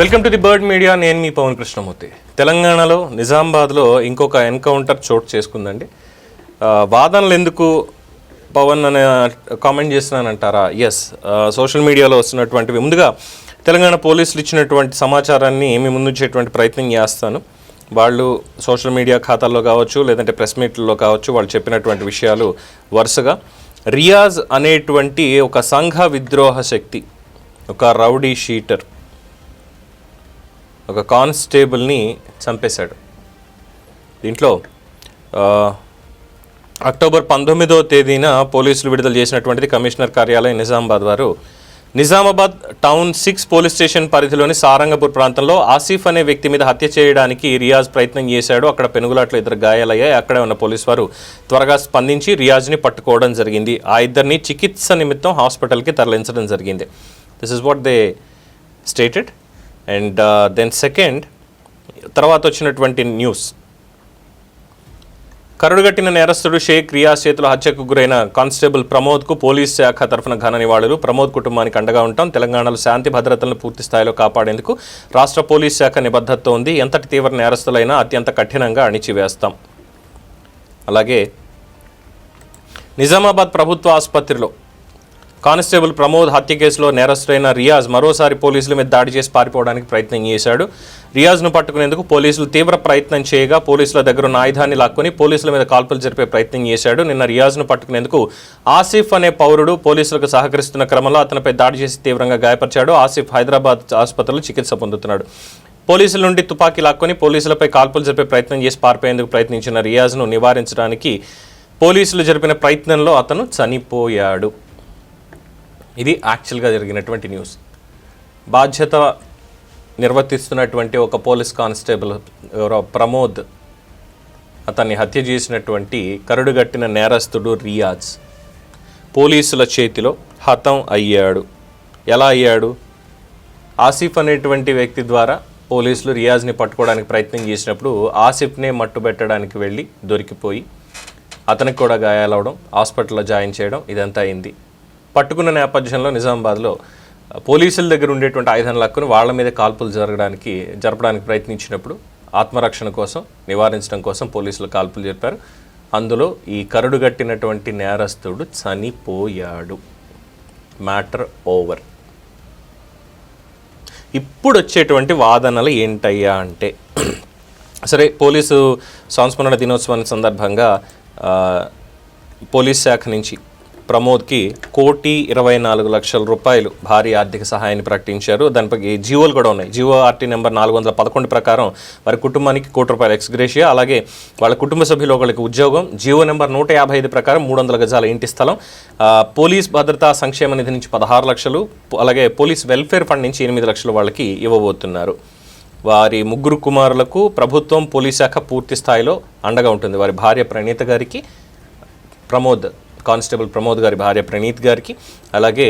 Welcome to the bird media. నేను మీ పవన్ కృష్ణమూర్తి. తెలంగాణలో నిజామాబాద్లో ఇంకొక ఎన్కౌంటర్ చోటు చేసుకుందండి. వాదనలు ఎందుకు పవన్ అనే కామెంట్ చేస్తున్నానంటారా? ఎస్ సోషల్ మీడియాలో వస్తున్నటువంటివి. ముందుగా తెలంగాణ పోలీసులు ఇచ్చినటువంటి సమాచారాన్ని మీ ముందుంచేటువంటి ప్రయత్నం చేస్తాను. వాళ్ళు సోషల్ మీడియా ఖాతాల్లో కావచ్చు లేదంటే ప్రెస్ మీట్లలో కావచ్చు వాళ్ళు చెప్పినటువంటి విషయాలు వరుసగా. రియాజ్ అనేటువంటి ఒక సంఘ విద్రోహ శక్తి ఒక రౌడీ షీటర్. ఒక కానిస్టేబుల్ని చంపేశాడు. దీంట్లో అక్టోబర్ పంతొమ్మిదో తేదీన పోలీసులు విడుదల చేసినటువంటిది కమిషనర్ కార్యాలయం నిజామాబాద్ వారు. Nizamabad town six police station పరిధిలోని సారంగపూర్ ప్రాంతంలో ఆసిఫ్ అనే వ్యక్తి మీద హత్య చేయడానికి రియాజ్ ప్రయత్నం చేశాడు. అక్కడ పెనుగులాట్లో ఇద్దరు గాయాలయ్యాయి. అక్కడే ఉన్న పోలీసు వారు త్వరగా స్పందించి రియాజ్ని పట్టుకోవడం జరిగింది. ఆ ఇద్దరిని చికిత్స నిమిత్తం హాస్పిటల్కి తరలించడం జరిగింది. This is what they stated and uh, then second తర్వాత వచ్చినటువంటి న్యూస్ కరుడుగట్టిన నేరస్తుడు షేక్ రియాజ్ చేతుల హత్యకు గురైన కానిస్టేబుల్ ప్రమోద్కు పోలీస్ శాఖ తరఫున ఘన నివాళులు. ప్రమోద్ కుటుంబానికి అండగా ఉంటాం. తెలంగాణలో శాంతి భద్రతలను పూర్తి స్థాయిలో కాపాడేందుకు రాష్ట్ర పోలీస్ శాఖ నిబద్ధతతో ఉంది. ఎంతటి తీవ్ర నేరస్తులైనా అత్యంత కఠినంగా అణిచివేస్తాం. అలాగే నిజామాబాద్ ప్రభుత్వ ఆసుపత్రిలో కానిస్టేబుల్ ప్రమోద్ హత్య కేసులో నేరస్తుడైన రియాజ్ మరోసారి పోలీసుల మీద దాడి చేసి పారిపోవడానికి ప్రయత్నం చేశాడు. రియాజ్ను పట్టుకునేందుకు పోలీసులు తీవ్ర ప్రయత్నం చేయగా పోలీసుల దగ్గర ఉన్న ఆయుధాన్ని లాక్కొని పోలీసుల మీద కాల్పులు జరిపే ప్రయత్నం చేశాడు. నిన్న రియాజ్ను పట్టుకునేందుకు ఆసిఫ్ అనే పౌరుడు పోలీసులకు సహకరిస్తున్న క్రమంలో అతనిపై దాడి చేసి తీవ్రంగా గాయపరిచాడు. ఆసిఫ్ హైదరాబాద్ ఆసుపత్రిలో చికిత్స పొందుతున్నాడు. పోలీసుల నుండి తుపాకీ లాక్కొని పోలీసులపై కాల్పులు జరిపే ప్రయత్నం చేసి పారిపోయేందుకు ప్రయత్నించిన రియాజ్ను నివారించడానికి పోలీసులు జరిపిన ప్రయత్నంలో అతను చనిపోయాడు. ఇది యాక్చువల్గా జరిగినటువంటి న్యూస్ బాధ్యత నిర్వర్తిస్తున్నటువంటి ఒక పోలీస్ కానిస్టేబుల్ ఎవరో ప్రమోద్ అతన్ని హత్య చేసినటువంటి కరుడుగట్టిన నేరస్తుడు రియాజ్. పోలీసుల చేతిలో హతం అయ్యాడు. ఎలా అయ్యాడు? ఆసిఫ్ అనేటువంటి వ్యక్తి ద్వారా పోలీసులు రియాజ్ని పట్టుకోవడానికి ప్రయత్నం చేసినప్పుడు ఆసిఫ్నే మట్టుబెట్టడానికి వెళ్ళి దొరికిపోయి అతనికి కూడా గాయాలవడం హాస్పిటల్లో జాయిన్ చేయడం ఇదంతా అయింది. పట్టుకున్న నేపథ్యంలో నిజామాబాద్లో పోలీసుల దగ్గర ఉండేటువంటి ఆయుధం లాక్కుని వాళ్ళ మీద కాల్పులు జరగడానికి జరపడానికి ప్రయత్నించినప్పుడు ఆత్మరక్షణ కోసం నివారించడం కోసం పోలీసులు కాల్పులు జరిపారు. అందులో ఈ కరుడు కట్టినటువంటి నేరస్తుడు చనిపోయాడు. Matter over. ఇప్పుడు వచ్చేటువంటి వాదనలు ఏంటయ్యా అంటే సరే పోలీసు సంస్మరణ దినోత్సవాన్ని సందర్భంగా పోలీస్ శాఖ నుంచి ప్రమోద్కి కోటి ఇరవై నాలుగు లక్షల రూపాయలు భారీ ఆర్థిక సహాయాన్ని ప్రకటించారు. దానిపై జీవోలు కూడా ఉన్నాయి. జీవో ఆర్టీ నెంబర్ నాలుగు వందల పదకొండు ప్రకారం వారి కుటుంబానికి కోటి రూపాయలు ఎక్స్గ్రేషియా అలాగే వాళ్ళ కుటుంబ సభ్యులు ఒకరికి ఉద్యోగం. జీవో నెంబర్ నూట యాభై ఐదు ప్రకారం మూడు వందల గజాల ఇంటి స్థలం. పోలీస్ భద్రతా సంక్షేమ నిధి నుంచి పదహారు లక్షలు అలాగే పోలీస్ వెల్ఫేర్ ఫండ్ నుంచి ఎనిమిది లక్షలు వాళ్ళకి ఇవ్వబోతున్నారు. వారి ముగ్గురు కుమారులకు ప్రభుత్వం పోలీస్ శాఖ పూర్తి స్థాయిలో అండగా ఉంటుంది. వారి భార్య ప్రణీత గారికి ప్రమోద్ కానిస్టేబుల్ ప్రమోద్ గారి భార్య ప్రణీత్ గారికి అలాగే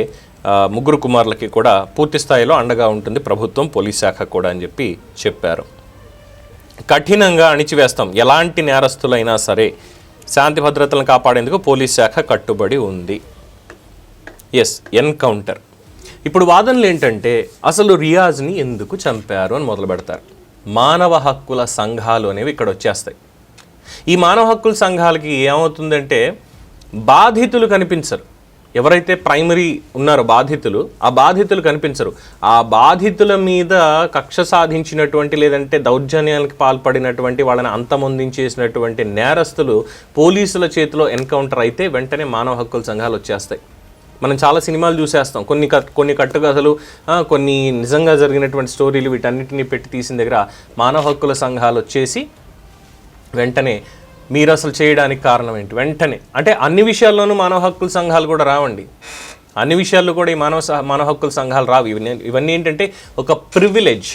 ముగ్గురు కుమారులకి కూడా పూర్తి స్థాయిలో అండగా ఉంటుంది ప్రభుత్వం పోలీస్ శాఖ కూడా అని చెప్పి చెప్పారు. కఠినంగా అణిచివేస్తాం. ఎలాంటి నేరస్తులైనా సరే శాంతి భద్రతలను కాపాడేందుకు పోలీస్ శాఖ కట్టుబడి ఉంది. Yes encounter. ఇప్పుడు వాదనలు ఏంటంటే అసలు రియాజ్ని ఎందుకు చంపారు అని మొదలు పెడతారు. మానవ హక్కుల సంఘాలు అనేవి ఇక్కడ వచ్చేస్తాయి. ఈ మానవ హక్కుల సంఘాలకి ఏమవుతుందంటే బాధితులు కనిపించరు. ఎవరైతే ప్రైమరీ ఉన్నారో బాధితులు ఆ బాధితులు కనిపించరు. ఆ బాధితుల మీద కక్ష సాధించినటువంటి లేదంటే దౌర్జన్యానికి పాల్పడినటువంటి వాళ్ళని అంతమొందించేసినటువంటి నేరస్తులు పోలీసుల చేతిలో ఎన్కౌంటర్ అయితే వెంటనే మానవ హక్కుల సంఘాలు వచ్చేస్తాయి. మనం చాలా సినిమాలు చూసేస్తాం. కొన్ని కట్ కొన్ని కట్టుకథలు కొన్ని నిజంగా జరిగినటువంటి స్టోరీలు వీటన్నిటిని పెట్టి తీసిన దగ్గర మానవ హక్కుల సంఘాలు వచ్చేసి వెంటనే మీరు అసలు చేయడానికి కారణం ఏంటి? వెంటనే. అంటే అన్ని విషయాల్లోనూ మానవ హక్కుల సంఘాలు కూడా రావండి. అన్ని విషయాల్లో కూడా ఈ మానవ సహ- మానవ హక్కుల సంఘాలు రావు. ఇవన్నీ ఇవన్నీ ఏంటంటే ఒక ప్రివిలేజ్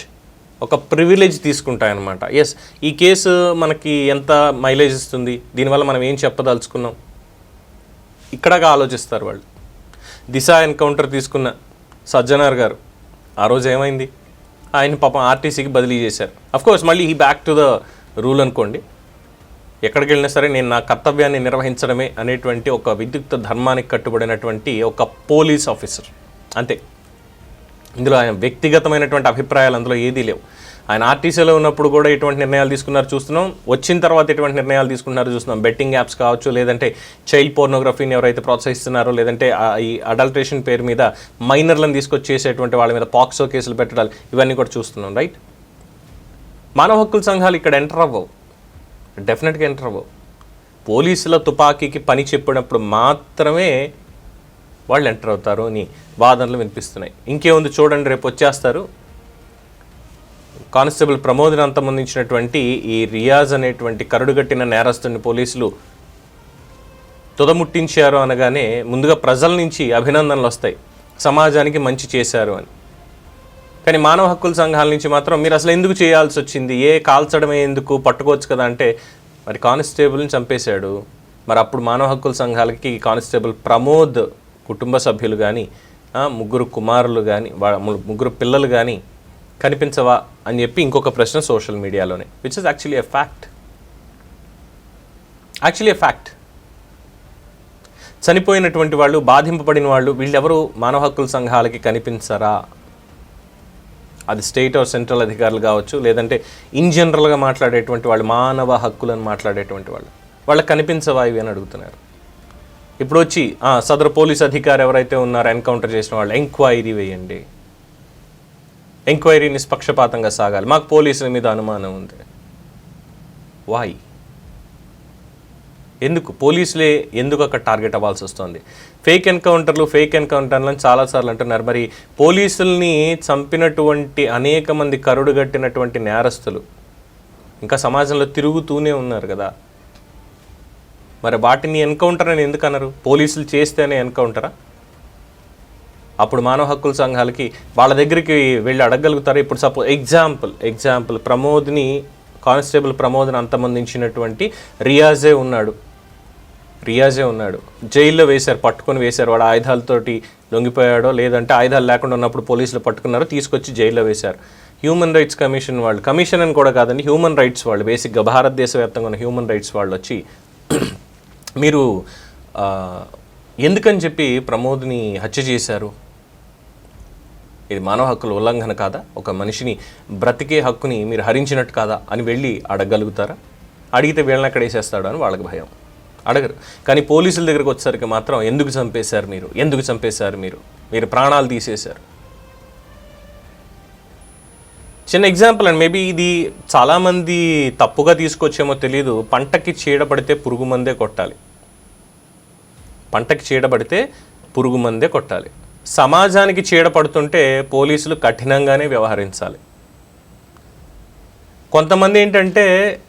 ఒక ప్రివిలేజ్ తీసుకుంటాయన్నమాట. ఎస్ ఈ కేసు మనకి ఎంత మైలేజ్ ఇస్తుంది? దీనివల్ల మనం ఏం చెప్పదలుచుకున్నాం? ఇక్కడగా ఆలోచిస్తారు వాళ్ళు. దిశ ఎన్కౌంటర్ తీసుకున్న సజ్జనార్ గారు ఆ రోజు ఏమైంది? ఆయన పాపం ఆర్టీసీకి బదిలీ చేశారు. అఫ్కోర్స్ మళ్ళీ ఈ బ్యాక్ టు ద రూల్ అనుకోండి. ఎక్కడికి వెళ్ళినా సరే నేను నా కర్తవ్యాన్ని నిర్వహించడమే అనేటువంటి ఒక విద్యుక్త ధర్మానికి కట్టుబడినటువంటి ఒక పోలీస్ ఆఫీసర్. అంతే. ఇందులో ఆయన వ్యక్తిగతమైనటువంటి అభిప్రాయాలు అందులో ఏదీ లేవు. ఆయన ఆర్టీసీలో ఉన్నప్పుడు కూడా ఎటువంటి నిర్ణయాలు తీసుకున్నారు చూస్తున్నాం. వచ్చిన తర్వాత ఎటువంటి నిర్ణయాలు తీసుకున్నారు చూస్తున్నాం. బెట్టింగ్ యాప్స్ కావచ్చు లేదంటే చైల్డ్ పోర్నోగ్రఫీని ఎవరైతే ప్రోత్సహిస్తున్నారో లేదంటే ఈ అడల్ట్రేషన్ పేరు మీద మైనర్లను తీసుకొచ్చి చేసేటువంటి వాళ్ళ మీద పాక్సో కేసులు పెట్టడాలు ఇవన్నీ కూడా చూస్తున్నాం రైట్ మానవ హక్కుల సంఘాలు ఇక్కడ ఎంటర్ అవ్వవు. డెఫినెట్గా ఎంటర్ అవ్వవు పోలీసుల తుపాకీకి పని చెప్పినప్పుడు మాత్రమే వాళ్ళు ఎంటర్ అవుతారు అని వాదనలు వినిపిస్తున్నాయి. ఇంకేముంది చూడండి రేపు వచ్చేస్తారు. కానిస్టేబుల్ ప్రమోద్ని అంతమొందించినటువంటి ఈ రియాజ్ అనేటువంటి కరుడుగట్టిన నేరస్తుని పోలీసులు తుదముట్టించారు అనగానే ముందుగా ప్రజల నుంచి అభినందనలు వస్తాయి. సమాజానికి మంచి చేశారు అని. కానీ మానవ హక్కుల సంఘాల నుంచి మాత్రం మీరు అసలు ఎందుకు చేయాల్సి వచ్చింది? ఏ కాల్చడమే ఎందుకు? పట్టుకోవచ్చు కదా అంటే మరి కానిస్టేబుల్ని చంపేశాడు. మరి అప్పుడు మానవ హక్కుల సంఘాలకి కానిస్టేబుల్ ప్రమోద్ కుటుంబ సభ్యులు కానీ ముగ్గురు కుమారులు కానీ ముగ్గురు పిల్లలు కానీ కనిపించవా అని చెప్పి ఇంకొక ప్రశ్న social మీడియాలోనే which is actually a fact actually a fact చనిపోయినటువంటి వాళ్ళు బాధింపబడిన వాళ్ళు వీళ్ళెవరూ మానవ హక్కుల సంఘాలకి కనిపించరా? అది స్టేట్ ఆర్ సెంట్రల్ అధికారులు కావచ్చు లేదంటే ఇన్ జనరల్గా మాట్లాడేటువంటి వాళ్ళు మానవ హక్కులను మాట్లాడేటువంటి వాళ్ళు. వాళ్ళకి కనిపించవా ఇవి అని అడుగుతున్నారు. ఇప్పుడు వచ్చి సదరు పోలీస్ అధికారి ఎవరైతే ఉన్నారో ఎన్కౌంటర్ చేసిన వాళ్ళు ఎంక్వైరీ వేయండి. ఎంక్వైరీ నిష్పక్షపాతంగా సాగాలి. మాకు పోలీసుల మీద అనుమానం ఉంది. వాయ్ ఎందుకు? పోలీసులే ఎందుకు అక్కడ టార్గెట్ అవ్వాల్సి వస్తుంది? ఫేక్ ఎన్కౌంటర్లు ఫేక్ ఎన్కౌంటర్లు అని చాలాసార్లు అంటున్నారు మరి పోలీసుల్ని చంపినటువంటి అనేక మంది కరుడుగట్టినటువంటి నేరస్తులు ఇంకా సమాజంలో తిరుగుతూనే ఉన్నారు కదా? మరి వాటిని ఎన్కౌంటర్ అని ఎందుకు అన్నారు పోలీసులు చేస్తేనే ఎన్కౌంటరా? అప్పుడు మానవ హక్కుల సంఘాలకి వాళ్ళ దగ్గరికి వెళ్ళి అడగగలుగుతారు? ఇప్పుడు సపోజ్ ఎగ్జాంపుల్ ఎగ్జాంపుల్ ప్రమోద్ని కానిస్టేబుల్ ప్రమోద్ని అంతమందించినటువంటి రియాజే ఉన్నాడు. రియాజే ఉన్నాడు. జైల్లో వేశారు పట్టుకొని వేశారు. వాడు ఆయుధాలతోటి లొంగిపోయాడో లేదంటే ఆయుధాలు లేకుండా ఉన్నప్పుడు పోలీసులు పట్టుకున్నారో తీసుకొచ్చి జైల్లో వేశారు. హ్యూమన్ రైట్స్ కమిషన్ వాళ్ళు కమిషన్ అని కూడా కాదండి హ్యూమన్ రైట్స్ వాళ్ళు బేసిక్గా భారతదేశ వ్యాప్తంగా ఉన్న హ్యూమన్ రైట్స్ వాళ్ళు వచ్చి మీరు ఎందుకని చెప్పి ప్రమోద్ని హత్య చేశారు? ఇది మానవ హక్కుల ఉల్లంఘన కాదా? ఒక మనిషిని బ్రతికే హక్కుని మీరు హరించినట్టు కాదా? అని వెళ్ళి అడగగలుగుతారా? అడిగితే వీళ్ళని అక్కడ వేసేస్తాడు అని వాళ్ళకి భయం. అడగరు. కానీ పోలీసుల దగ్గరికి వచ్చేసరికి మాత్రం ఎందుకు చంపేశారు మీరు? ఎందుకు చంపేశారు మీరు? మీరు ప్రాణాలు తీసేశారు. చిన్న ఎగ్జాంపుల్ అండి. మేబీ ఇది చాలామంది తప్పుగా తీసుకొచ్చేమో తెలియదు పంటకి చీడపడితే పురుగు మందే కొట్టాలి. పంటకి చీడపడితే పురుగు మందే కొట్టాలి. సమాజానికి చీడపడుతుంటే పోలీసులు కఠినంగానే వ్యవహరించాలి. కొంతమంది ఏంటంటే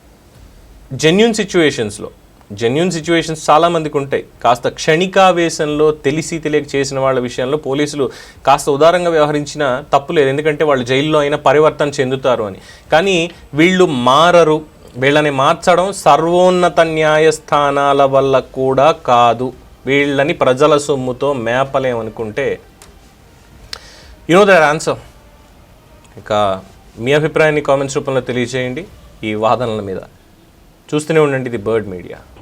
జెన్యున్ సిచ్యువేషన్స్లో జెన్యున్ సిచ్యువేషన్స్ చాలామందికి ఉంటాయి. కాస్త క్షణికావేశంలో తెలిసి తెలియక చేసిన వాళ్ళ విషయంలో పోలీసులు కాస్త ఉదారంగా వ్యవహరించిన తప్పులేదు ఎందుకంటే వాళ్ళు జైల్లో అయినా పరివర్తన చెందుతారు అని. కానీ వీళ్ళు మారరు. వీళ్ళని మార్చడం సర్వోన్నత న్యాయస్థానాల వల్ల కూడా కాదు. వీళ్ళని ప్రజల సొమ్ముతో మేపలేమనుకుంటే యునో దర్ ఆన్సర్ ఇక మీ అభిప్రాయాన్ని కామెంట్స్ రూపంలో తెలియజేయండి. ఈ వాదనల మీద చూస్తూనే ఉండండి. ఇది బర్డ్ మీడియా.